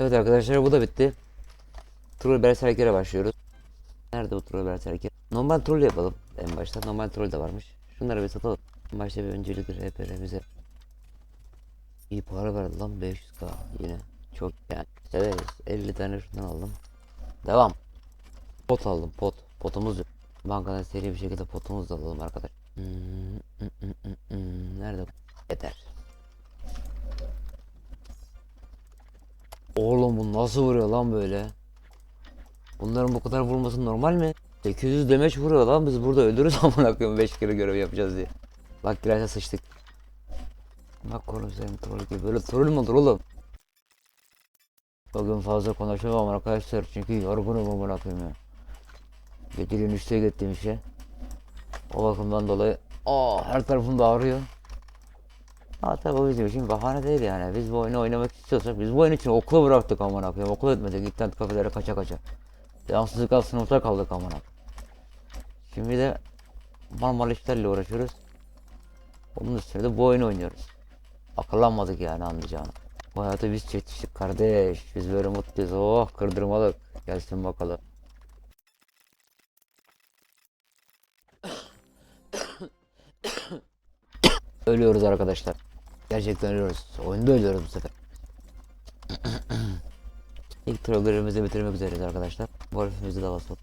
Evet arkadaşlar bu da bitti. Troll Berserker'e başlıyoruz. Nerede bu Troll Berserker? Normal troll yapalım en başta. Normal troll de varmış. Şunları bir satalım. En başta bir öncelikle RP'lerimize. İyi para verdi lan 500k yine. Çok yani severiz. 50 tane şundan aldım. Devam. Pot aldım pot. Potumuz yok. Bankadan seri bir şekilde potumuzu da alalım arkadaş. Hmm, hmm, hmm, hmm, hmm. Nerede? Yeter. Oğlum bu nasıl vuruyor lan böyle? Bunların bu kadar vurması normal mi? 800 demeç vuruyor lan biz burada ölürüz amına koyayım 5 kere görev yapacağız diye. Bak girerse sıçtık. Bak senin troll gibi böyle troll mü olur oğlum? Bugün fazla konuşamam arkadaşlar çünkü yorgunum amına koyayım ya. Geceliğin üçte gittiğim işe. O bakımdan dolayı aa her tarafım da ağrıyor. Ha tabii o bizim için bahane değil yani. Biz bu oyunu oynamak istiyorsak biz bu oyun için okulu bıraktık amına koyayım. Okul etmedik. İnternet kafelere kaça kaça. Devamsızlıkla sınıfta kaldık amına. Şimdi de mal mal işlerle uğraşıyoruz. Onun üstüne de bu oyunu oynuyoruz. Akıllanmadık yani anlayacağını. Bu hayatı biz çekiştik kardeş. Biz böyle mutluyuz. Oh kırdırmalık. Gelsin bakalım. Ölüyoruz arkadaşlar. Gerçekten ölüyoruz. Oyunda ölüyoruz bu sefer. İlk trollerimizi bitirmek üzereyiz arkadaşlar. Wolf'imizi de basalım.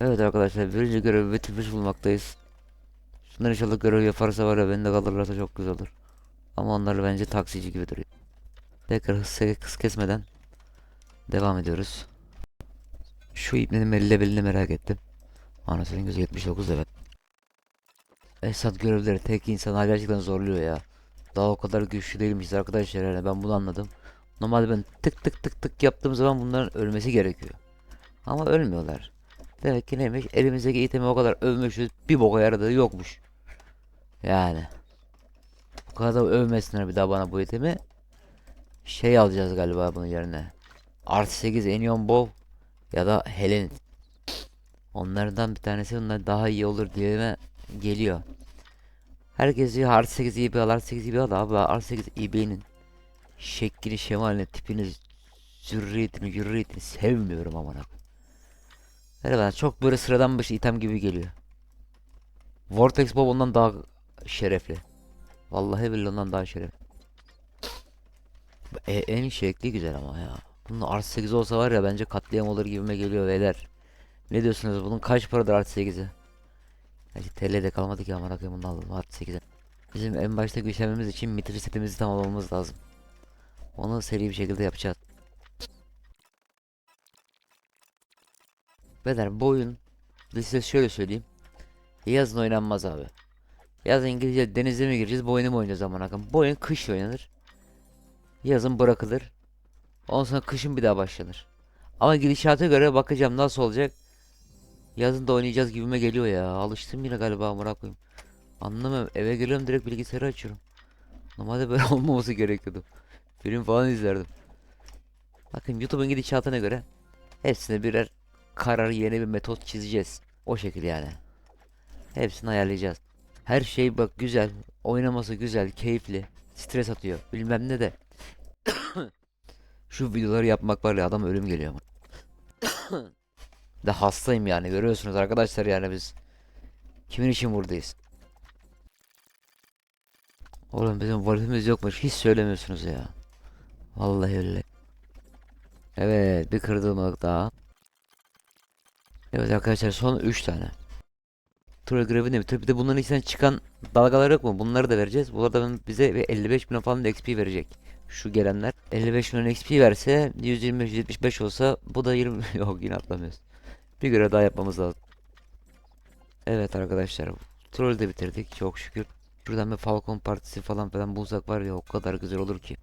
Evet arkadaşlar birinci görevi bitirmiş bulmaktayız. Şunlar inşallah görev yaparsa var ya bende kalırlarsa çok güzel olur. Ama onlar bence taksici gibi duruyor. Tekrar hız, hız kesmeden devam ediyoruz. Şu ipnenin belli merak ettim. Anasının gözü 79 evet. Esat görevleri tek insan gerçekten zorluyor ya. Daha o kadar güçlü değilmişiz arkadaşlar yani ben bunu anladım. Normalde ben tık tık tık tık yaptığım zaman bunların ölmesi gerekiyor. Ama ölmüyorlar. Demek ki neymiş elimizdeki itemi o kadar övmüşüz bir boka yaradığı yokmuş. Yani. Bu kadar da övmesinler bir daha bana bu itemi. Şey alacağız galiba bunun yerine. Artı 8 Enion Bow ya da Helen. Onlardan bir tanesi onlar daha iyi olur diye geliyor. Herkes diyor artı 8 iyi bir al, artı 8 iyi bir al abi artı 8 İB'nin şeklini, şemalini, tipini, zürriyetini, zürriyetini sevmiyorum amına. Bana çok böyle sıradan bir şey item gibi geliyor. Vortex Bob ondan daha şerefli. Vallahi billahi ondan daha şerefli. E, en şekli güzel ama ya. Bunun artı 8 olsa var ya bence katliam olur gibime geliyor beyler. Ne diyorsunuz bunun kaç paradır artı 8'i? Gerçi TL'de kalmadı ki amına koyayım bunu alalım artı 8'e. Bizim en başta güçlenmemiz için mitri setimizi tamamlamamız lazım. Onu seri bir şekilde yapacağız. Beyler bu oyun size şöyle söyleyeyim. Yazın oynanmaz abi. Yazın İngilizce denize mi gireceğiz bu oyunu mu oynayacağız amına koyayım. Bu oyun kış oynanır. Yazın bırakılır. Ondan sonra kışın bir daha başlanır. Ama gidişata göre bakacağım nasıl olacak. Yazın da oynayacağız gibime geliyor ya. Alıştım yine galiba amına koyayım. Anlamıyorum. Eve geliyorum direkt bilgisayarı açıyorum. Normalde böyle olmaması gerekiyordu. Film falan izlerdim. Bakın YouTube'un gidişatına göre hepsine birer karar yeni bir metot çizeceğiz. O şekilde yani. Hepsini ayarlayacağız. Her şey bak güzel. Oynaması güzel, keyifli. Stres atıyor. Bilmem ne de. Şu videoları yapmak var ya adam ölüm geliyor. De hastayım yani görüyorsunuz arkadaşlar yani biz. Kimin için buradayız? Oğlum bizim volümümüz yokmuş. Hiç söylemiyorsunuz ya. Vallahi öyle. Evet bir kırdığımlık daha. Evet arkadaşlar son 3 tane. Troll grevini bitir. Bir de bunların içinden çıkan dalgalar yok mu? Bunları da vereceğiz. Bunlar da bize bir 55 milyon falan da XP verecek. Şu gelenler. 55 milyon XP verse 125-175 olsa bu da 20 yok yine atlamıyoruz. Bir görev daha yapmamız lazım. Evet arkadaşlar. Troll de bitirdik çok şükür. Şuradan bir Falcon partisi falan falan bulsak var ya o kadar güzel olur ki.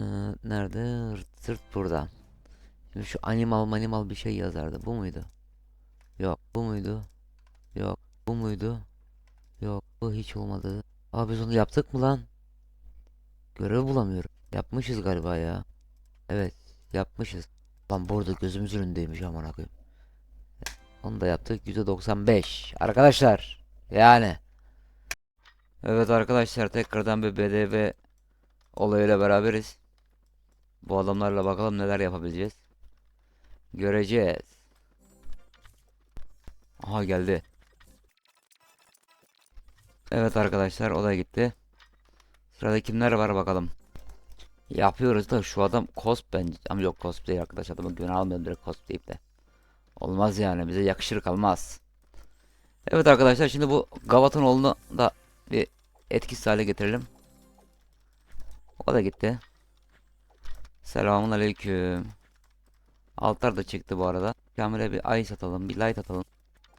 Ee, nerede? Sırt burada. Şimdi şu animal manimal bir şey yazardı. Bu muydu? Yok. Bu muydu? Yok. Bu muydu? Yok. Bu hiç olmadı. Abi biz onu yaptık mı lan? Görev bulamıyorum. Yapmışız galiba ya. Evet. Yapmışız. Lan burada gözümüzün önündeymiş aman koyayım. Onu da yaptık. %95. Arkadaşlar. Yani. Evet arkadaşlar tekrardan bir BDV olayıyla beraberiz. Bu adamlarla bakalım neler yapabileceğiz. Göreceğiz. Aha geldi. Evet arkadaşlar o da gitti. Sırada kimler var bakalım. Yapıyoruz da şu adam cosp bence. Ama yok cosp değil arkadaş adamı günah almıyorum direkt cosp deyip de. Olmaz yani bize yakışır kalmaz. Evet arkadaşlar şimdi bu Gavatonoğlu'nu da bir etkisiz hale getirelim. O da gitti. Selamun aleyküm. Altar da çıktı bu arada. Kamil'e bir ice atalım, bir light atalım.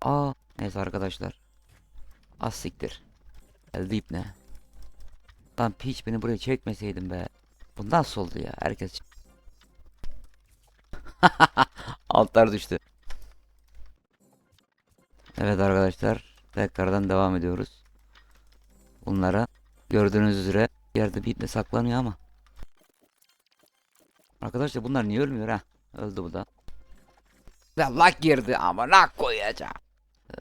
Aa, neyse arkadaşlar. Az siktir. Geldi ipne. Lan piç beni buraya çekmeseydin be. Bu nasıl oldu ya? Herkes Altlar düştü. Evet arkadaşlar. Tekrardan devam ediyoruz. Bunlara gördüğünüz üzere yerde bir ipne saklanıyor ama. Arkadaşlar bunlar niye ölmüyor ha? Öldü bu da. Ya lag girdi ama lag koyacağım. Ee,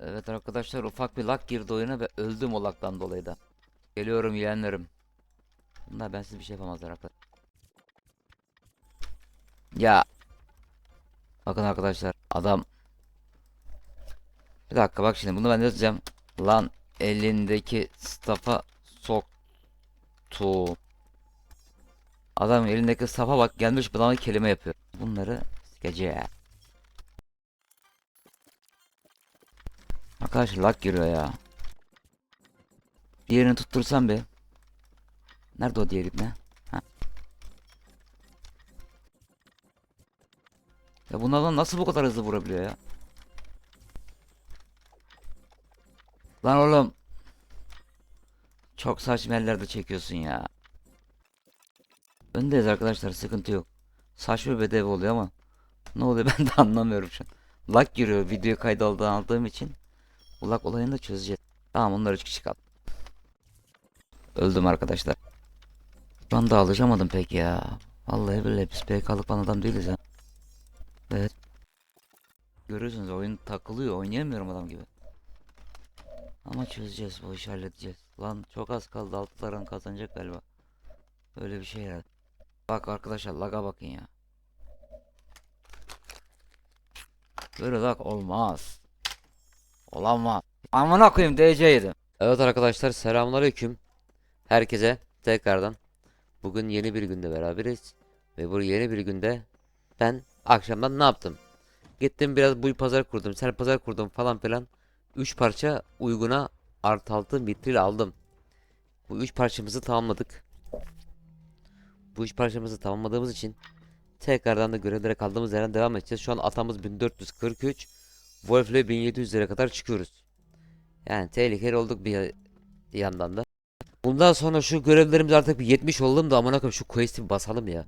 Evet arkadaşlar ufak bir lag girdi oyuna ve öldüm o lagdan dolayı da. Geliyorum yeğenlerim. Bunlar bensiz bir şey yapamazlar arkadaşlar. Ya. Bakın arkadaşlar adam. Bir dakika bak şimdi bunu ben yazacağım. Lan elindeki staff'a soktu. Adam elindeki staff'a bak gelmiş bana kelime yapıyor. Bunları sikeceğim. Arkadaşlar lag giriyor ya. Diğerini tuttursam bir. Nerede o diğer ibne? Ha. Ya bunlardan nasıl bu kadar hızlı vurabiliyor ya? Lan oğlum. Çok saçma yerlerde çekiyorsun ya. Öndeyiz arkadaşlar sıkıntı yok. Saçma bedev oluyor ama. Ne oluyor ben de anlamıyorum şu an. Lag giriyor video kaydı aldığım, için. Bu lag olayını da çözeceğiz. Tamam onlar üç kişi kaldı. Öldüm arkadaşlar. Şu anda alışamadım pek ya. Vallahi billahi biz PK'lık adam değiliz ha. Evet. Görüyorsunuz oyun takılıyor. Oynayamıyorum adam gibi. Ama çözeceğiz. Bu işi halledeceğiz. Lan çok az kaldı. Altıların kazanacak galiba. Öyle bir şey herhalde. Bak arkadaşlar laga bakın ya. Böyle lag olmaz. Olamaz. Amına koyayım DC'ydim. Evet arkadaşlar selamünaleyküm. Herkese tekrardan bugün yeni bir günde beraberiz ve bu yeni bir günde ben akşamdan ne yaptım? Gittim biraz bu pazar kurdum, sen pazar kurdum falan filan. 3 parça uyguna artı altı mitril aldım. Bu 3 parçamızı tamamladık. Bu 3 parçamızı tamamladığımız için tekrardan da görevlere kaldığımız yerden devam edeceğiz. Şu an atamız 1443. Wolf ile 1700'lere kadar çıkıyoruz. Yani tehlikeli olduk bir yandan da. Bundan sonra şu görevlerimiz artık bir 70 oldum da amına koyayım şu quest'i basalım ya.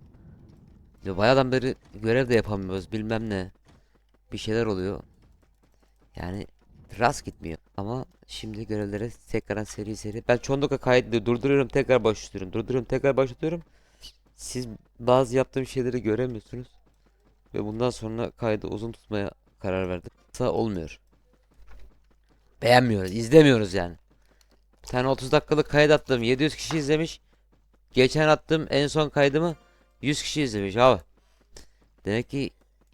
ya. Bayağıdan beri görev de yapamıyoruz bilmem ne. Bir şeyler oluyor. Yani rast gitmiyor. Ama şimdi görevlere tekrar seri seri. Ben çoğunlukla kaydı durduruyorum tekrar başlatıyorum. Durduruyorum tekrar başlatıyorum. Siz bazı yaptığım şeyleri göremiyorsunuz. Ve bundan sonra kaydı uzun tutmaya karar verdim. Kısa olmuyor. Beğenmiyoruz, izlemiyoruz yani. Bir tane 30 dakikalık kayıt attım. 700 kişi izlemiş. Geçen attığım en son kaydımı 100 kişi izlemiş abi. Demek ki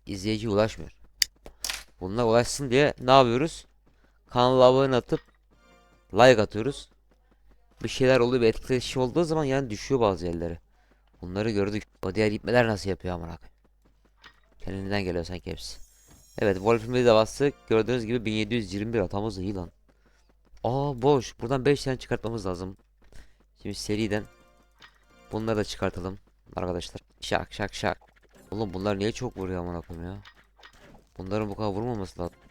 izleyici ulaşmıyor. Bunlar ulaşsın diye ne yapıyoruz? Kanala atıp like atıyoruz. Bir şeyler oluyor, bir etkileşim olduğu zaman yani düşüyor bazı yerlere. Bunları gördük. Diğer gitmeler nasıl yapıyor amına. Kendinden geliyor sanki hepsi. Evet Wolf'ümüzü de bastık. Gördüğünüz gibi 1721 atamız iyi lan. Aa boş. Buradan 5 tane çıkartmamız lazım. Şimdi seriden bunları da çıkartalım arkadaşlar. Şak şak şak. Oğlum bunlar niye çok vuruyor amına koyayım ya? Bunların bu kadar vurmaması lazım.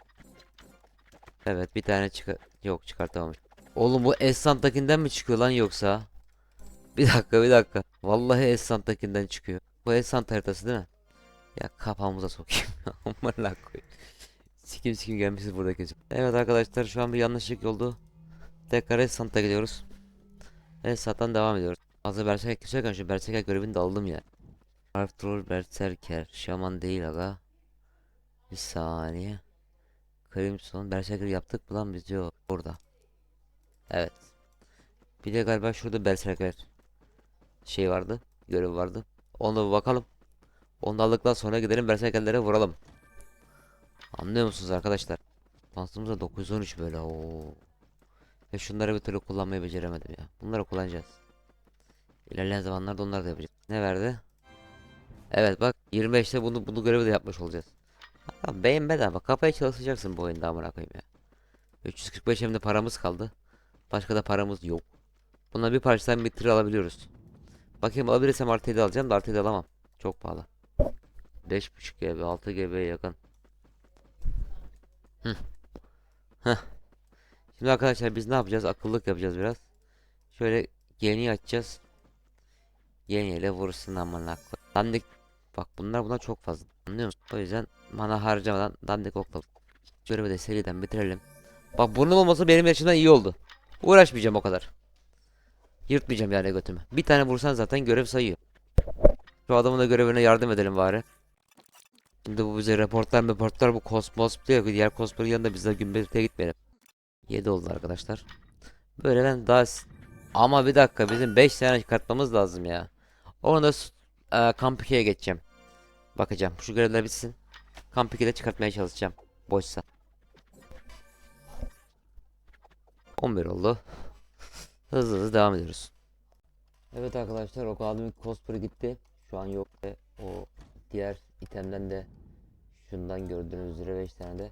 Evet bir tane çıkar yok çıkartamamış. Oğlum bu Esant'takinden mi çıkıyor lan yoksa? Bir dakika bir dakika. Vallahi Esant'takinden çıkıyor. Bu Esant haritası değil mi? Ya kafamıza sokayım. Amına koyayım. Sikim sikim gelmişiz burada gözüm. Evet arkadaşlar şu an bir yanlışlık oldu. Tekrar Esant'a gidiyoruz. Esant'tan devam ediyoruz. Hazır Berserker küserken şu Berserker görevini de aldım ya. Troll Berserker. Şaman değil aga. Bir saniye. Crimson Berserker yaptık mı lan biz yok. Burada. Evet. Bir de galiba şurada Berserker şey vardı. Görev vardı. Bir bakalım. Onu aldıktan sonra gidelim berserkerlere vuralım. Anlıyor musunuz arkadaşlar? Şansımız da 913 böyle. Oo. Ve şunları bir türlü kullanmayı beceremedim ya. Bunları kullanacağız. İlerleyen zamanlarda onları da yapacağız. Ne verdi? Evet bak 25'te bunu bunu görevi de yapmış olacağız. Tamam beyin bedava. Kafaya çalışacaksın bu oyunda amına koyayım ya. 345 hem de paramız kaldı. Başka da paramız yok. Bundan bir parçadan bir tır alabiliyoruz. Bakayım alabilirsem artı 7 alacağım da artı 7 alamam. Çok pahalı. 5.5 GB 6 GB'ye yakın. Hı. Şimdi arkadaşlar biz ne yapacağız? Akıllık yapacağız biraz. Şöyle yeni açacağız. Yeniyle vursun aman aklı. Dandik bak bunlar buna çok fazla. Anlıyor musun? O yüzden mana harcamadan dandik okla. Görevi de seriden bitirelim. Bak burnum olmasa benim yaşımdan iyi oldu. Uğraşmayacağım o kadar. Yırtmayacağım yani götümü. Bir tane vursan zaten görev sayıyor. Şu adamın da görevine yardım edelim bari. Şimdi bu bize raportlar raportlar bu kosmos diyor ki diğer kosmonun yanında biz de gümbürtüye gitmeyelim. 7 oldu arkadaşlar. Böyle ben daha ama bir dakika bizim 5 tane çıkartmamız lazım ya. Onu da e, kamp 2'ye geçeceğim. Bakacağım şu görevler bitsin. Kamp 2'de çıkartmaya çalışacağım. Boşsa. 11 oldu. Hızlı hızlı devam ediyoruz. Evet arkadaşlar o kademik cosplay gitti. Şu an yok ve o diğer itemden de şundan gördüğünüz üzere 5 tane de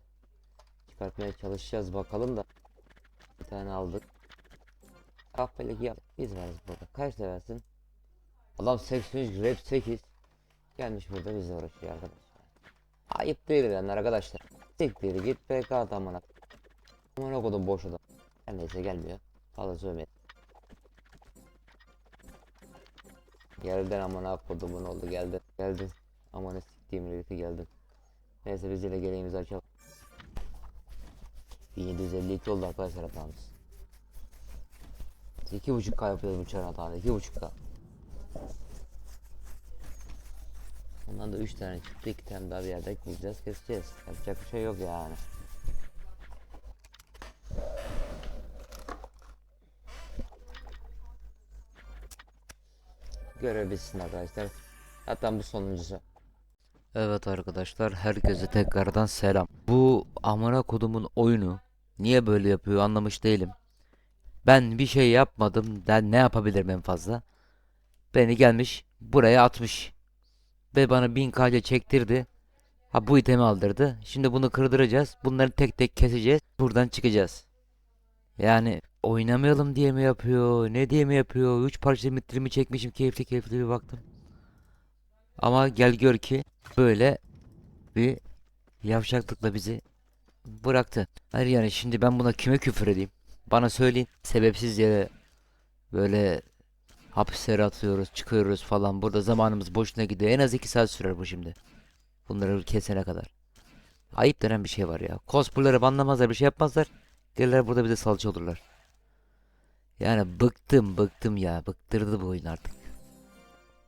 çıkartmaya çalışacağız bakalım da bir tane aldık. Kahpelik yap. Biz varız burada. Kaç versin? Adam 83 rap 8 gelmiş burada bizle uğraşıyor arkadaşlar. Ayıp değil yani arkadaşlar. Siktir git PK adamına. Amına kodum boş adam. Her neyse gelmiyor. Fazla sövmeyin. Geldin amına kodumun oldu geldin. Geldin. Amına siktiğim birlikte geldin. Neyse biz yine gereğimizi açalım. 1752 oldu arkadaşlar hatamız. 2.5k yapıyoruz bu çarın hatanı 2.5k. Ondan da 3 tane çıktı 2 tane daha bir yerde bulacağız keseceğiz. Yapacak bir şey yok yani. Görev bitsin arkadaşlar. Hatta bu sonuncusu. Evet arkadaşlar herkese tekrardan selam. Bu amına kodumun oyunu niye böyle yapıyor anlamış değilim. Ben bir şey yapmadım. Ben ne yapabilirim en fazla? Beni gelmiş buraya atmış. Ve bana 1000 KC çektirdi. Ha bu itemi aldırdı. Şimdi bunu kırdıracağız. Bunları tek tek keseceğiz. Buradan çıkacağız. Yani oynamayalım diye mi yapıyor? Ne diye mi yapıyor? 3 parça mitrimi çekmişim keyifli keyifli bir baktım. Ama gel gör ki böyle bir yavşaklıkla bizi bıraktı. Hayır yani şimdi ben buna kime küfür edeyim? Bana söyleyin. Sebepsiz yere böyle hapislere atıyoruz, çıkıyoruz falan. Burada zamanımız boşuna gidiyor. En az 2 saat sürer bu şimdi. Bunları kesene kadar. Ayıp denen bir şey var ya. Cosplay'ları banlamazlar, bir şey yapmazlar. Gelirler burada bize salça olurlar. Yani bıktım, bıktım ya. Bıktırdı bu oyun artık.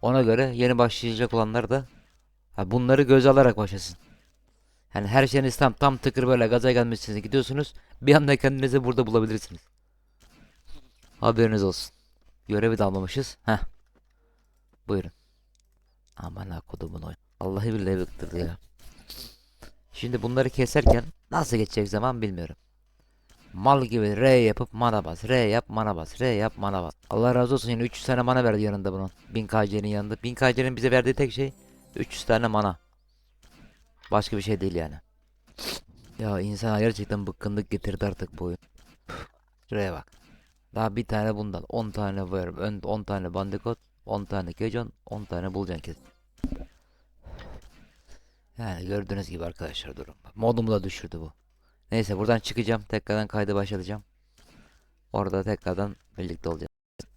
Ona göre yeni başlayacak olanlar da ha, bunları göze alarak başlasın. Yani her şeyiniz tam tam tıkır böyle gaza gelmişsiniz gidiyorsunuz. Bir anda kendinizi burada bulabilirsiniz. Haberiniz olsun. Görevi de almamışız. Heh. Buyurun. Aman ha kodumun oyun. Vallahi billahi bıktırdı ya. Şimdi bunları keserken nasıl geçecek zaman bilmiyorum. Mal gibi R yapıp mana bas. R yap mana bas. R yap mana bas. Allah razı olsun yine 300 tane mana verdi yanında bunun. 1000 KC'nin yanında. 1000 KC'nin bize verdiği tek şey 300 tane mana. Başka bir şey değil yani. Ya insana gerçekten bıkkınlık getirdi artık bu oyun. Şuraya bak. Daha bir tane bundan 10 tane var. Ön 10 tane bandikot, 10 tane kejon, 10 tane bulacaksın kesin. Yani gördüğünüz gibi arkadaşlar durum. Modumu da düşürdü bu. Neyse buradan çıkacağım. Tekrardan kaydı başlatacağım. Orada tekrardan birlikte olacağız.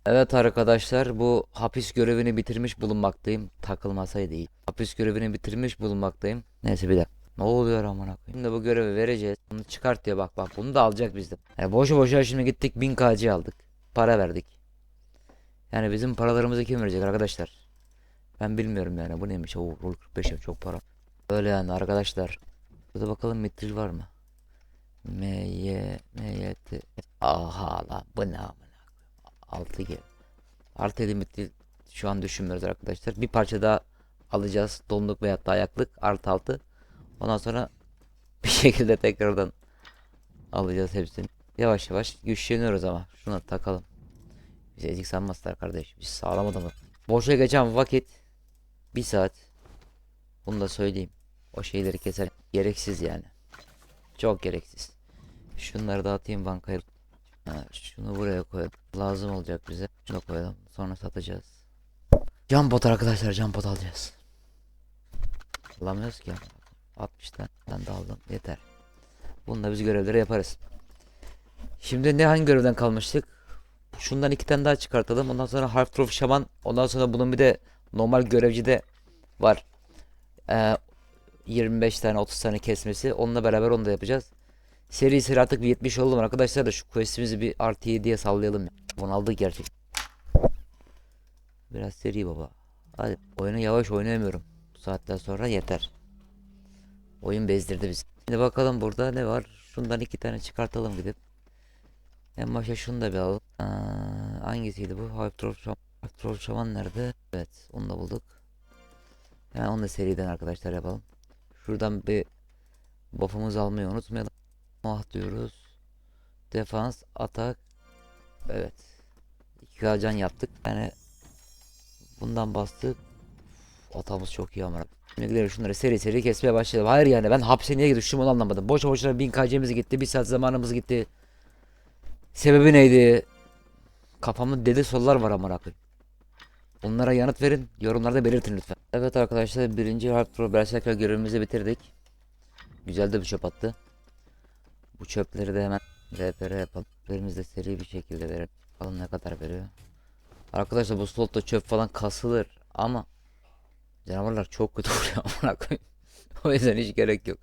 Evet arkadaşlar bu hapis görevini bitirmiş bulunmaktayım. Takılmasaydı iyi. Hapis görevini bitirmiş bulunmaktayım. Neyse bir dakika. Ne oluyor amına koyayım? Şimdi bu görevi vereceğiz. Bunu çıkart diyor bak bak bunu da alacak bizden. Yani boşu boşuna şimdi gittik 1000 KC aldık. Para verdik. Yani bizim paralarımızı kim verecek arkadaşlar? Ben bilmiyorum yani bu neymiş? Oo, rol 45 ya, çok para. Öyle yani arkadaşlar. Burada bakalım mitril var mı? M Y M Y T Aha lan bu ne amına 6 gibi. Artı 7 mitril şu an düşünmüyoruz arkadaşlar. Bir parça daha alacağız. Donluk veyahut da ayaklık artı altı. Ondan sonra bir şekilde tekrardan alacağız hepsini. Yavaş yavaş güçleniyoruz ama şuna takalım. Bize ezik sanmazlar kardeş. Biz sağlam adamız. Boşa geçen vakit bir saat. Bunu da söyleyeyim. O şeyleri keser. Gereksiz yani. Çok gereksiz. Şunları da atayım bankaya. Ha, şunu buraya koyalım. Lazım olacak bize. Şunu koyalım. Sonra satacağız. Jump bot arkadaşlar. Jump bot alacağız. Alamıyoruz ki. 60 tane de aldım. Yeter. Bununla biz görevleri yaparız. Şimdi ne hangi görevden kalmıştık? Şundan iki tane daha çıkartalım. Ondan sonra Half Trophy Şaman. Ondan sonra bunun bir de normal görevci de var. Ee, 25 tane 30 tane kesmesi. Onunla beraber onu da yapacağız. Seri seri artık bir 70 olalım arkadaşlar da şu questimizi bir artı 7'ye sallayalım. Bunu aldık gerçek. Biraz seri baba. Hadi oyunu yavaş oynayamıyorum. Bu saatten sonra yeter. Oyun bezdirdi bizi. Şimdi bakalım burada ne var. Şundan iki tane çıkartalım gidip. En başa şunu da bir alalım. Aa, hangisiydi bu? Hyptrol Şaman. Nerede? Evet onu da bulduk. Yani onu da seriden arkadaşlar yapalım. Şuradan bir buff'ımızı almayı unutmayalım. Ah diyoruz. Defans, atak. Evet. 2K can yaptık. Yani bundan bastık. Atamız çok iyi ama. Gidelim şunları seri seri kesmeye başlayalım. Hayır yani ben hapse niye düştüm onu anlamadım. Boşa boşuna 1000 KC'miz gitti. Bir saat zamanımız gitti. Sebebi neydi? Kafamda deli sorular var amına koyayım. Onlara yanıt verin. Yorumlarda belirtin lütfen. Evet arkadaşlar birinci Harp Pro Berserker görevimizi bitirdik. Güzel de bir çöp attı. Bu çöpleri de hemen RPR yapalım. Çöplerimizi de seri bir şekilde verelim. Bakalım ne kadar veriyor. Arkadaşlar bu slotta çöp falan kasılır ama canavarlar çok kötü vuruyor amına koyayım. o yüzden hiç gerek yok.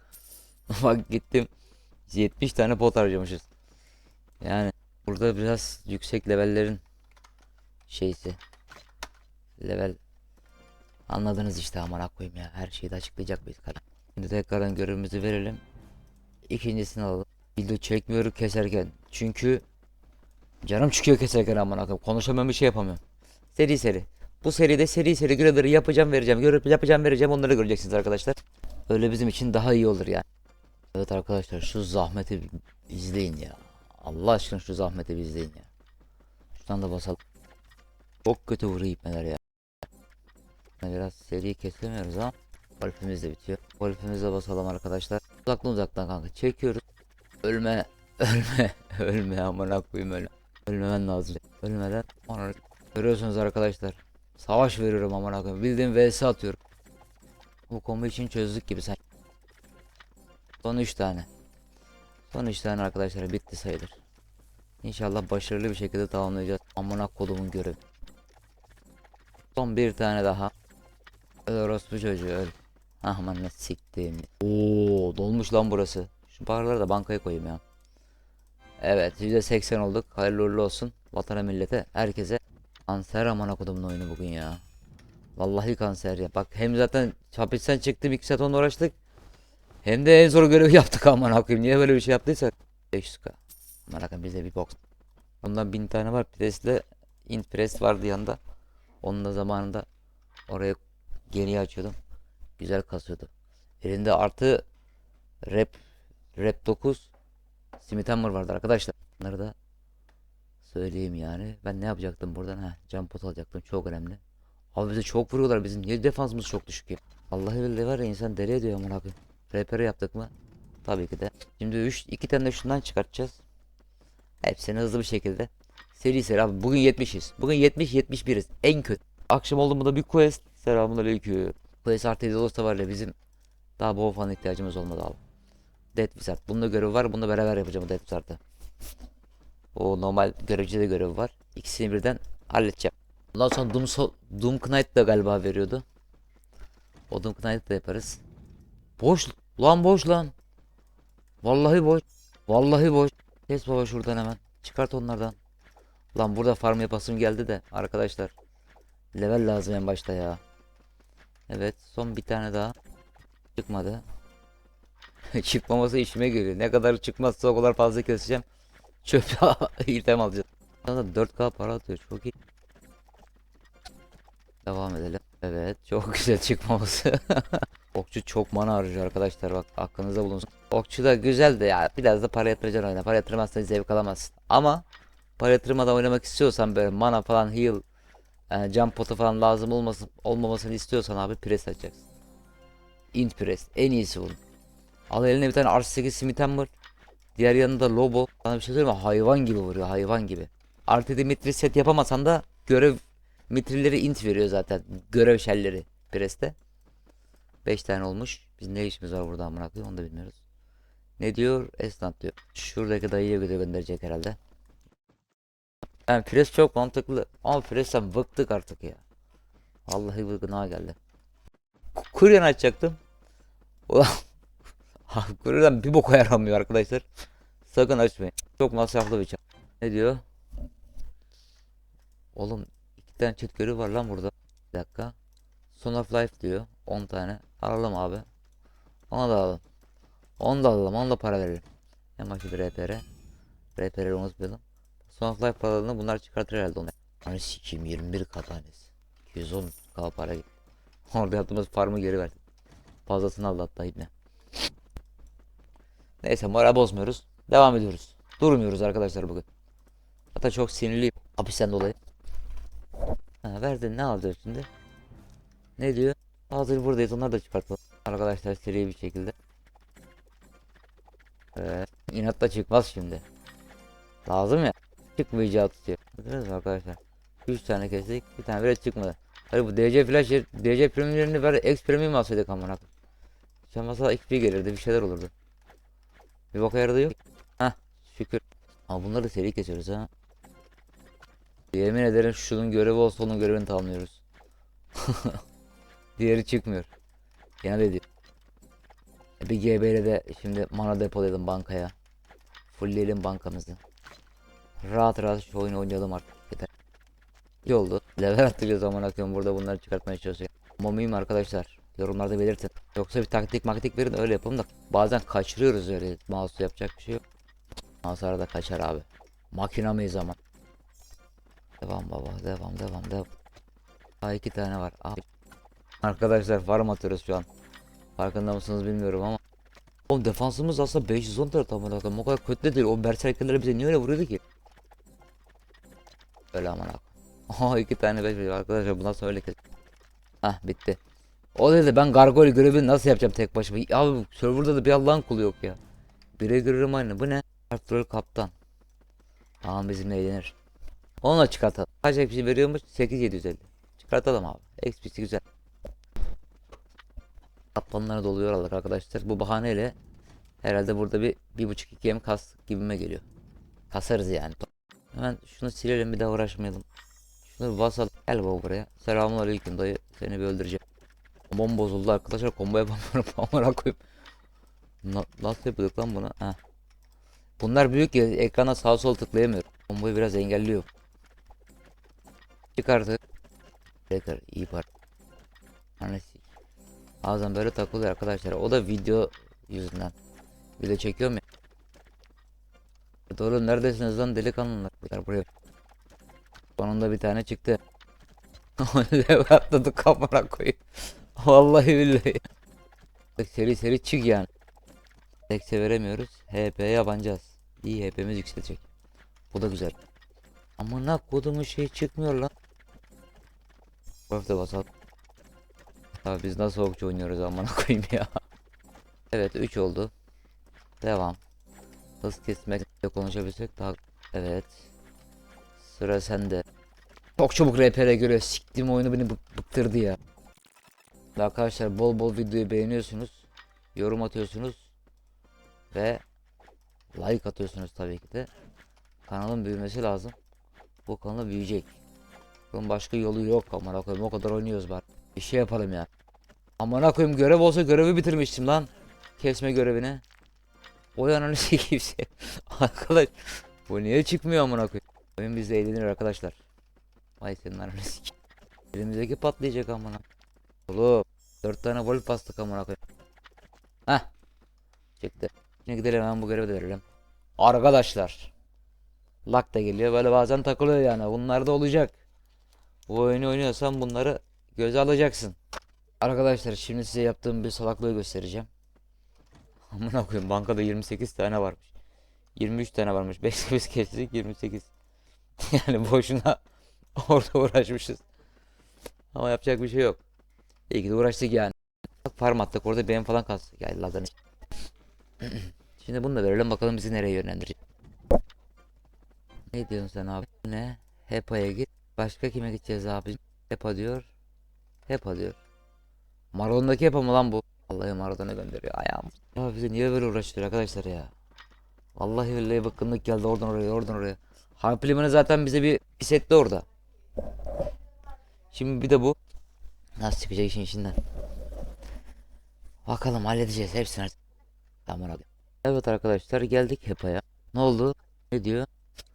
Bak gittim 70 tane pot harcamışız. Yani burada biraz yüksek levellerin şeysi. Level anladınız işte amına koyayım ya. Her şeyi de açıklayacak biz kara. Şimdi tekrardan görevimizi verelim. İkincisini alalım. Video çekmiyorum keserken. Çünkü canım çıkıyor keserken amına koyayım. Konuşamıyorum bir şey yapamıyorum. Seri seri. Bu seride seri seri görevleri yapacağım vereceğim. Görüp yapacağım vereceğim onları göreceksiniz arkadaşlar. Öyle bizim için daha iyi olur yani. Evet arkadaşlar şu zahmeti izleyin ya. Allah aşkına şu zahmeti izleyin ya. Şuradan da basalım. Çok kötü vuruyor ipneler ya. Biraz seri kesemiyoruz ama Golfimiz de bitiyor. Golfimize basalım arkadaşlar. Uzaktan uzaktan kanka çekiyoruz. Ölme, ölme, ölme amına koyayım öyle. Ölmemen lazım. Ölmeden onu görüyorsunuz arkadaşlar. Savaş veriyorum amına koyayım. Bildiğim vs atıyorum. Bu kombo için çözdük gibi sen. Son 3 tane. Son 3 tane arkadaşlar bitti sayılır. İnşallah başarılı bir şekilde tamamlayacağız. Amına kodumun görevi. Son bir tane daha. Öl orospu çocuğu öl. Aman ne siktim. Oo dolmuş lan burası. Şu paraları da bankaya koyayım ya. Evet %80 olduk. Hayırlı uğurlu olsun. Vatana millete herkese. Kanser amına kodumun oyunu bugün ya. Vallahi kanser ya. Bak hem zaten hapisten çıktım 2 saat onunla uğraştık. Hem de en zor görevi yaptık amına koyayım. Niye böyle bir şey yaptıysak? 500k. Amına koyayım bize bir box. Ondan 1000 tane var. Presle Inpress vardı yanında. Onun da zamanında oraya geriye açıyordum. Güzel kasıyordu. Elinde artı rap rap 9 Smith Hammer vardı arkadaşlar. Bunları da söyleyeyim yani. Ben ne yapacaktım buradan? Ha, jump pot alacaktım. Çok önemli. Abi bize çok vuruyorlar. Bizim niye defansımız çok düşük ya? Vallahi billahi var ya insan deli ediyor amına koyayım. RPR yaptık mı? Tabii ki de. Şimdi 3 2 tane de şundan çıkartacağız. Hepsini hızlı bir şekilde. Seri seri abi bugün 70'iz. Bugün 70 71'iz. En kötü. Akşam oldu mu da bir quest. Selamünaleyküm. Quest artı 7 olursa var ya bizim daha bol falan ihtiyacımız olmadı abi. Dead Wizard. Bunda görev var. Bunu beraber yapacağım Dead Wizard'ı. O normal görevci de görevi var. İkisini birden halledeceğim. Ondan sonra Doom, so Doom Knight da galiba veriyordu. O Doom Knight'ı da yaparız. Boş. Lan boş lan. Vallahi boş. Vallahi boş. Kes baba şuradan hemen. Çıkart onlardan. Lan burada farm yapasım geldi de arkadaşlar. Level lazım en başta ya. Evet son bir tane daha. Çıkmadı. Çıkmaması işime geliyor. Ne kadar çıkmazsa o kadar fazla keseceğim. Çöp item alacağız. Sana 4K para atıyor çok iyi. Devam edelim. Evet çok güzel çıkmaması. Okçu çok mana harcıyor arkadaşlar bak aklınızda bulunsun. Okçu da güzel de ya biraz da para yatıracaksın oyuna. Para yatırmazsan zevk alamazsın. Ama para yatırmadan oynamak istiyorsan böyle mana falan heal e, can potu falan lazım olmasın olmamasını istiyorsan abi pres açacaksın. Int pres en iyisi bunun. Al eline bir tane R8 Smith'en Diğer yanında Lobo. Sana bir şey söyleyeyim mi? Hayvan gibi vuruyor hayvan gibi. Artı Dimitri set yapamasan da görev mitrilleri int veriyor zaten. Görev şelleri preste. 5 tane olmuş. Biz ne işimiz var burada amına koyayım onu da bilmiyoruz. Ne diyor? Esnaf diyor. Şuradaki dayıya gönderecek herhalde. Yani pres çok mantıklı. Ama presten bıktık artık ya. Vallahi bıkkına geldi. Kuryen açacaktım. Ulan Kuryeden bir boka yaramıyor arkadaşlar. Sakın açmayın. Çok masraflı bir çar. Ne diyor? Oğlum iki tane çift görev var lan burada. Bir dakika. Son of Life diyor. 10 tane. Alalım abi. Ona da alalım. Onu da alalım. Onu da para verelim. En başta bir RPR. RPR'leri unutmayalım. Son of Life paralarını bunlar çıkartır herhalde onu. Hani sikeyim 21 k tanesi. 210 k para gitti. Orada yaptığımız farmı geri verdim. Fazlasını aldı hatta yine. Neyse moral bozmuyoruz. Devam ediyoruz. Durmuyoruz arkadaşlar bugün. Hatta çok sinirliyim. Hapisten dolayı. Ha, verdin ne alacağız şimdi? Ne diyor? Hazır buradayız onları da çıkartalım. Arkadaşlar seri bir şekilde. Evet. İnatla çıkmaz şimdi. Lazım ya. Çıkmayacağı tutuyor. Mu arkadaşlar. 3 tane kestik. Bir tane bile çıkmadı. Hadi bu DC flash DC premiumlerini ver. X premium alsaydık amına. Sen mesela XP gelirdi bir şeyler olurdu. Bir boka yaradı yok. Heh şükür. Ama bunları seri kesiyoruz ha. Yemin ederim şunun görevi olsa onun görevini tamamlıyoruz. Diğeri çıkmıyor. Gene de. Bir GB ile de şimdi mana depolayalım bankaya. Fullleyelim bankamızı. Rahat rahat şu oyunu oynayalım artık. Yeter. İyi oldu. Level attık zaman akıyorum burada bunları çıkartmaya çalışıyorum. Momiyim arkadaşlar. Yorumlarda belirtin. Yoksa bir taktik maktik verin öyle yapalım da. Bazen kaçırıyoruz öyle. Mouse yapacak bir şey yok. Mouse arada kaçar abi. Makina mıyız ama. Devam baba devam devam devam. Daha iki tane var. Abi. Arkadaşlar farm atıyoruz şu an. Farkında mısınız bilmiyorum ama. Oğlum defansımız aslında 510 tane tam olarak. O kadar kötü de değil. O berserkerler bize niye öyle vuruyordu ki? Öyle aman abi. Aha iki tane beş arkadaşlar bundan sonra öyle kes. Hah bitti. O dedi ben gargoyle görevini nasıl yapacağım tek başıma? Abi serverda da bir Allah'ın kulu yok ya. Bire görürüm aynı. Bu ne? Arttırıl kaptan. Tamam bizimle eğlenir. Onunla çıkartalım. Kaç XP veriyormuş? 8750. Çıkartalım abi. XP'si güzel. Kaplanlara doluyor aldık arkadaşlar. Bu bahaneyle herhalde burada bir bir buçuk iki yem kas gibime geliyor. Kasarız yani. Hemen şunu silelim bir daha uğraşmayalım. Şunu basalım. Gel baba buraya. Selamun aleyküm dayı. Seni bir öldüreceğim. Kombom bozuldu arkadaşlar. Combo yapamıyorum. Amına koyup. Na nasıl yapıyorduk lan bunu? Heh. Bunlar büyük ya ekrana sağ sol tıklayamıyorum. Komboyu biraz engelliyor. Çıkardı. Tekrar iyi par. Annesi. Bazen böyle takılıyor arkadaşlar. O da video yüzünden. Video çekiyorum ya. Doğru neredesiniz lan delikanlılar? Buraya. buraya. Sonunda bir tane çıktı. Level atladık kamera koyup. Vallahi billahi. Seri seri çık yani. Tekse veremiyoruz. HP'ye yabancağız. İyi HP'miz yükselecek. Bu da güzel. Ama ne kodumun şey çıkmıyor lan. Köfte basalım. Abi biz nasıl okçu oynuyoruz amına koyayım ya. Evet 3 oldu. Devam. Hız kesmekle konuşabilsek daha evet. Sıra sende. Çok çabuk RP'ye göre siktiğim oyunu beni bık- bıktırdı ya. Arkadaşlar bol bol videoyu beğeniyorsunuz. Yorum atıyorsunuz. Ve like atıyorsunuz tabii ki de. Kanalın büyümesi lazım. Bu kanal büyüyecek. Bunun başka yolu yok amına koyayım o kadar oynuyoruz bari. Bir şey yapalım ya. Amına koyayım görev olsa görevi bitirmiştim lan. Kesme görevini. O yanını şey. Arkadaş bu niye çıkmıyor amına koyayım. Oyun bizde eğlenir arkadaşlar. Vay senin ananı. Elimizdeki patlayacak amına. Oğlum 4 tane wolf bastık amına koyayım. Heh. Çıktı. Şimdi gidelim hemen bu görevi de verelim. Arkadaşlar. Lak da geliyor böyle bazen takılıyor yani. Bunlar da olacak. Bu oyunu oynuyorsan bunları Göze alacaksın. Arkadaşlar şimdi size yaptığım bir salaklığı göstereceğim. Amına koyayım bankada 28 tane varmış. 23 tane varmış. 5 biz kestik 28. Yani boşuna orada uğraşmışız. Ama yapacak bir şey yok. İyi ki de uğraştık yani. Farm attık orada benim falan kalsın. Ya Allah'ın Şimdi bunu da verelim bakalım bizi nereye yönlendirecek. Ne diyorsun sen abi? Ne? Hepa'ya git. Başka kime gideceğiz abi? Hepa diyor. Hepa diyor. Maradon'daki Hepa mı lan bu? Vallahi Maradon'a gönderiyor ayağım. Ya bize niye böyle uğraştırıyor arkadaşlar ya? Vallahi billahi bıkkınlık geldi oradan oraya oradan oraya. Harp limanı zaten bize bir pis etti orada. Şimdi bir de bu. Nasıl çıkacak işin içinden? Bakalım halledeceğiz hepsini. Tamam abi. Evet arkadaşlar geldik Hepa'ya. Ne oldu? Ne diyor?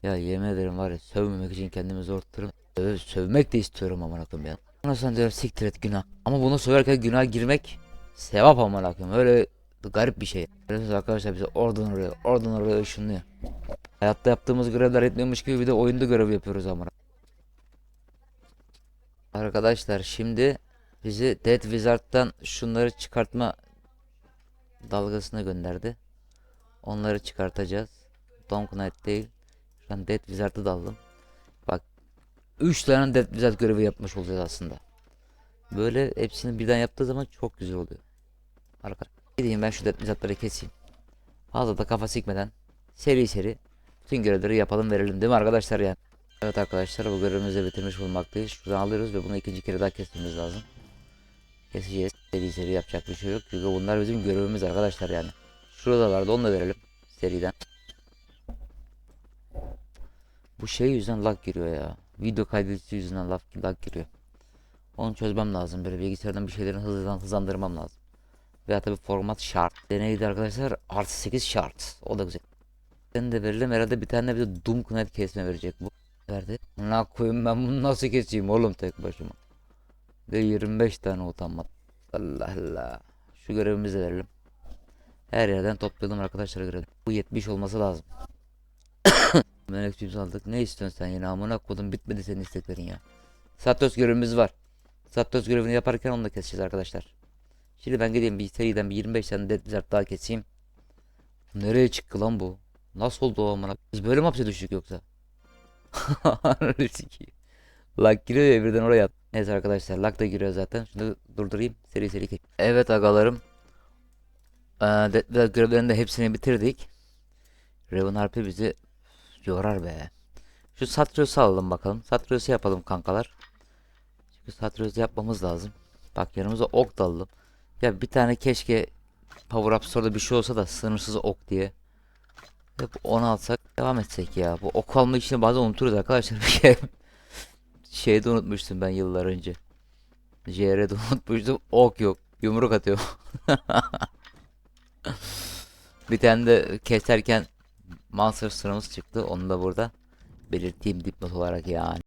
Ya yemin ederim var ya sövmemek için kendimi zor tutuyorum. Söv- sövmek de istiyorum aman akım ya. Ondan sonra diyorum siktir et günah. Ama bunu söverken günah girmek sevap aman akım. Öyle garip bir şey. Görüyorsunuz arkadaşlar bize oradan oraya oradan oraya ışınlıyor. Hayatta yaptığımız görevler etmiyormuş gibi bir de oyunda görev yapıyoruz akım. Arkadaşlar şimdi bizi Dead Wizard'dan şunları çıkartma dalgasına gönderdi. Onları çıkartacağız. Don Knight değil. Şu an Dead Wizard'ı da aldım. Bak 3 tane Dead Wizard görevi yapmış olacağız aslında. Böyle hepsini birden yaptığı zaman çok güzel oluyor. Arkadaşlar gideyim ben şu Dead Wizard'ları keseyim. Fazla da kafa sikmeden seri seri bütün görevleri yapalım verelim değil mi arkadaşlar yani. Evet arkadaşlar bu görevimizi bitirmiş bulunmaktayız. Şuradan alıyoruz ve bunu ikinci kere daha kesmemiz lazım. Keseceğiz. Seri seri yapacak bir şey yok. Çünkü bunlar bizim görevimiz arkadaşlar yani. Şurada vardı onu da verelim. Seriden. Bu şey yüzünden lag giriyor ya. Video kaydedici yüzünden lag, lag giriyor. Onu çözmem lazım. Böyle bilgisayardan bir şeylerin hızlan, hızlandırmam lazım. Veya tabi format şart. Deneydi arkadaşlar. Artı 8 şart. O da güzel. Ben de verelim. Herhalde bir tane bir de Doom Knight kesme verecek bu. Verdi. Ne koyayım ben bunu nasıl keseyim oğlum tek başıma. Ve 25 tane utanma. Allah Allah. Şu görevimizi verelim. Her yerden toplayalım arkadaşlar görelim. Bu 70 olması lazım. Melek aldık. Ne istiyorsun sen yine amına kodum bitmedi senin isteklerin ya. Satos görevimiz var. Satos görevini yaparken onu da keseceğiz arkadaşlar. Şimdi ben gideyim bir seriden bir 25 tane Dead daha keseyim. Nereye çıktı lan bu? Nasıl oldu o amına? Biz böyle mi hapse düştük yoksa? Lag giriyor birden oraya at. Neyse arkadaşlar lag da giriyor zaten. Şunu durdurayım seri seri geç. Evet agalarım. Ee, görevlerinin de hepsini bitirdik. Raven Harp'i bizi yorar be. Şu Satrios'u alalım bakalım. Satrios'u yapalım kankalar. Çünkü Satrios'u yapmamız lazım. Bak yanımıza ok da alalım. Ya bir tane keşke Power Up Store'da bir şey olsa da sınırsız ok diye. Hep onu alsak devam etsek ya. Bu ok alma işini bazen unuturuz arkadaşlar. Şey şeyde unutmuştum ben yıllar önce. JR'de unutmuştum. Ok yok. Yumruk atıyor. bir tane de keserken Monster sıramız çıktı. Onu da burada belirteyim dipnot olarak yani.